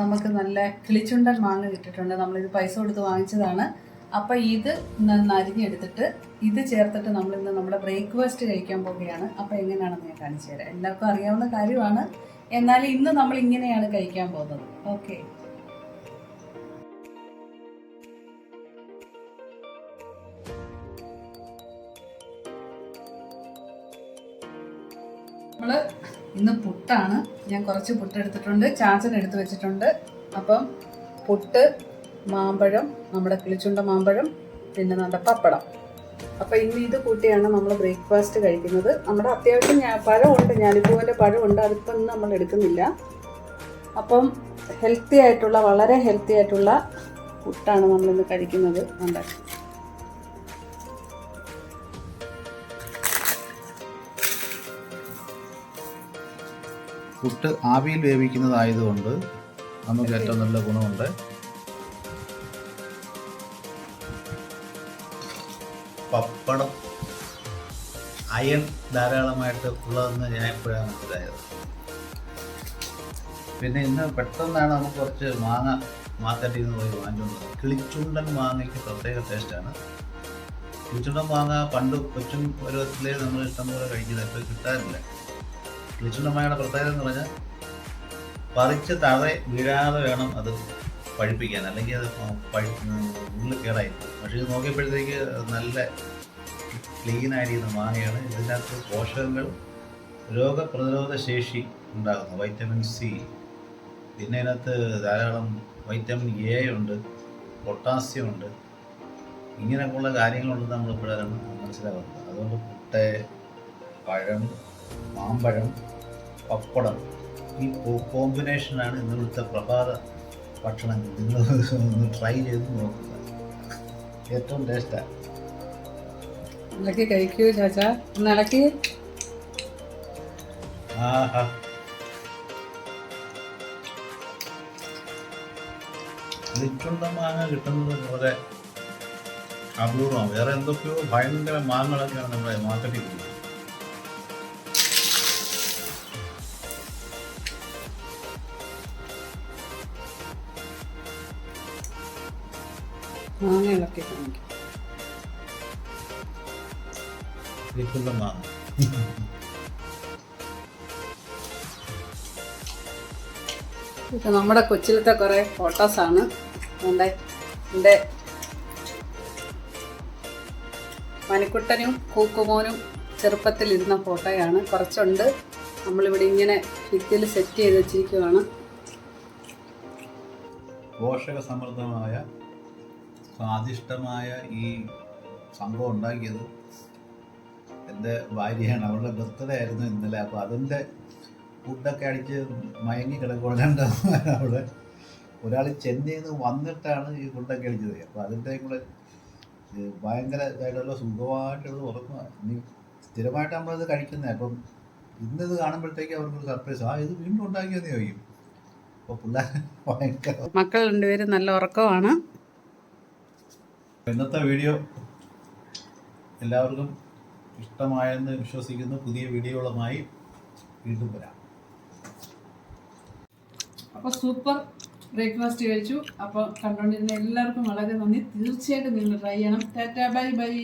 നമുക്ക് നല്ല കിളിച്ചുണ്ടൻ മാങ്ങ കിട്ടിയിട്ടുണ്ട്. നമ്മളിത് പൈസ കൊടുത്ത് വാങ്ങിച്ചതാണ്. അപ്പം ഇത് നരിഞ്ഞെടുത്തിട്ട് ഇത് ചേർത്തിട്ട് നമ്മൾ ഇന്ന് നമ്മുടെ ബ്രേക്ക്ഫാസ്റ്റ് കഴിക്കാൻ പോവുകയാണ്. അപ്പം എങ്ങനെയാണെന്ന് ഞാൻ കാണിച്ചു തരാം. എല്ലാവർക്കും അറിയാവുന്ന കാര്യമാണ്. എന്നാൽ ഇന്ന് നമ്മൾ ഇങ്ങനെയാണ് കഴിക്കാൻ പോകുന്നത്. ഓക്കെ. നമ്മൾ ഇന്ന് പുട്ടാണ്. ഞാൻ കുറച്ച് പുട്ട് എടുത്തിട്ടുണ്ട്. ചാച്ചൻ എടുത്തു വെച്ചിട്ടുണ്ട്. അപ്പം പുട്ട് മാമ്പഴം നമ്മുടെ കിളിച്ചുണ്ട മാമ്പഴം പിന്നെ നമ്മുടെ പപ്പടം. അപ്പം ഇന്ന് ഇത് കൂട്ടിയാണ് നമ്മൾ ബ്രേക്ക്ഫാസ്റ്റ് കഴിക്കുന്നത്. നമ്മുടെ അത്യാവശ്യം ഞാൻ പഴമുണ്ട്. ഞാലിപ്പൂവിന്റെ പഴമുണ്ട്. അതിപ്പോൾ ഇന്ന് നമ്മൾ എടുക്കുന്നില്ല. അപ്പം ഹെൽത്തി ആയിട്ടുള്ള വളരെ ഹെൽത്തി ആയിട്ടുള്ള പുട്ടാണ് നമ്മളിന്ന് കഴിക്കുന്നത്. ഉണ്ടാക്കി പുട്ട് ആവിയിൽ വേവിക്കുന്നതായതുകൊണ്ട് നമുക്ക് ഏറ്റവും നല്ല ഗുണമുണ്ട്. പപ്പടം അയൺ ധാരാളമായിട്ട് ഉള്ളതെന്ന് ഞാൻ എപ്പോഴാണ് മനസ്സിലായത്? പിന്നെ ഇന്ന് പെട്ടെന്നാണ് നമുക്ക് കുറച്ച് മാങ്ങ മാത്തട്ടി നിന്ന് പോയി വാങ്ങിച്ചുകൊണ്ടത് കിളിച്ചുണ്ടൻ മാങ്ങയ്ക്ക് പ്രത്യേക ടേസ്റ്റാണ്. കിളിച്ചുണ്ടൻ മാങ്ങ പണ്ട് കൊച്ചും പരുവത്തിലേ നമ്മൾ ഇഷ്ടംപോലെ കഴിക്കുന്നത് ഇപ്പോൾ കിട്ടാറില്ല. കിളിച്ചുണ്ടമായുടെ പ്രത്യേകത എന്ന് പറഞ്ഞാൽ പറിച്ച് താഴെ വീഴാതെ വേണം അത് പഴുപ്പിക്കാൻ. അല്ലെങ്കിൽ അത് ഉള്ളിൽ കയറായി പക്ഷേ ഇത് നോക്കിയപ്പോഴത്തേക്ക് നല്ല ക്ലീൻ ആയിരിക്കുന്ന മാങ്ങയാണ്. ഇതിനകത്ത് പോഷകങ്ങൾ രോഗപ്രതിരോധ ശേഷി ഉണ്ടാകുന്നു. വൈറ്റമിൻ സി പിന്നെ ഇതിനകത്ത് ധാരാളം വൈറ്റമിൻ എ ഉണ്ട് പൊട്ടാസ്യം ഉണ്ട്. ഇങ്ങനെയൊക്കെയുള്ള കാര്യങ്ങളുണ്ടെന്ന് നമ്മൾ ഇപ്പോഴാണ് മനസ്സിലാക്കുന്നത്. അതുകൊണ്ട് പുട്ട് പഴം മാമ്പഴം പപ്പടം ഈ കോമ്പിനേഷനാണ് ഇന്നത്തെ പ്രഭാത ഭക്ഷണങ്ങൾ നിങ്ങൾ ഒന്ന് ട്രൈ ചെയ്ത് നോക്കുക. ഏറ്റവും ടേസ്റ്റാണ് ഇളക്കി കഴിക്കൂ ചാച്ച. ഒന്ന് ഇളക്കി. ആഹാ. ലിറ്റുണ്ട മാങ്ങ കിട്ടുന്നത് വളരെ അപൂർവമാണ്. വേറെ എന്തൊക്കെയോ ഭയങ്കര മാങ്ങകളൊക്കെയാണ് നമ്മുടെ മാർക്കറ്റിൽ കിട്ടുന്നത്. മാങ്ങ ഇളക്കി കാണിക്കും ലിറ്റുണ്ട മാങ്ങ. ഇത് നമ്മുടെ കൊച്ചിലത്തെ കുറേ ഫോട്ടോസാണ് എന്റെ എന്റെ മണിക്കുട്ടനും കൂക്കുമോനും ചെറുപ്പത്തിലിരുന്ന ഫോട്ടോയാണ്. കുറച്ചുണ്ട്. നമ്മളിവിടെ ഇങ്ങനെ ഭിത്തിയിൽ സെറ്റ് ചെയ്ത് വെച്ചിരിക്കുകയാണ് പോഷക സമൃദ്ധമായ സ്വാദിഷ്ടമായ ഈ സംഭവം ഉണ്ടാക്കിയത് എന്റെ ഭാര്യയാണ്. അവളുടെ ബർത്ത്ഡേ ആയിരുന്നു ഇന്നലെ. അപ്പോൾ അതിന്റെ ഫുഡൊക്കെ അടിച്ച് മയങ്ങി കിടക്കൊള്ളാണ്ട് അവിടെ ഒരാൾ ചെന്നൈയിൽ നിന്ന് വന്നിട്ടാണ് ഈ ഫുഡൊക്കെ അടിച്ചത്. അപ്പോൾ അതിന്റെ കൂടെ ഭയങ്കര ഇതായിട്ടുള്ള സുഖമായിട്ടുള്ള ഉറക്കമാണ് ഇനി സ്ഥിരമായിട്ട് നമ്മളിത് കഴിക്കുന്നത് അപ്പം ഇന്നത് കാണുമ്പോഴത്തേക്ക് അവർക്കൊരു സർപ്രൈസ് ആ ഇത് വീണ്ടും ഉണ്ടാക്കിയെന്ന് ചോദിക്കും. അപ്പോൾ പിള്ളേർ ഭയങ്കര മക്കൾ രണ്ടുപേരും നല്ല ഉറക്കമാണ്. ഇന്നത്തെ വീഡിയോ എല്ലാവർക്കും ഇഷ്ടമായെന്ന് വിശ്വസിക്കുന്നു. പുതിയ വീഡിയോകളുമായി വീണ്ടും വരാം. അപ്പോൾ സൂപ്പർ ബ്രേക്ക്ഫാസ്റ്റ് കഴിച്ചു. അപ്പോൾ കണ്ടുകൊണ്ടിരുന്ന എല്ലാവർക്കും വളരെ നന്ദി. തീർച്ചയായിട്ടും നിങ്ങൾ ട്രൈ ചെയ്യണം. Tata bye bye.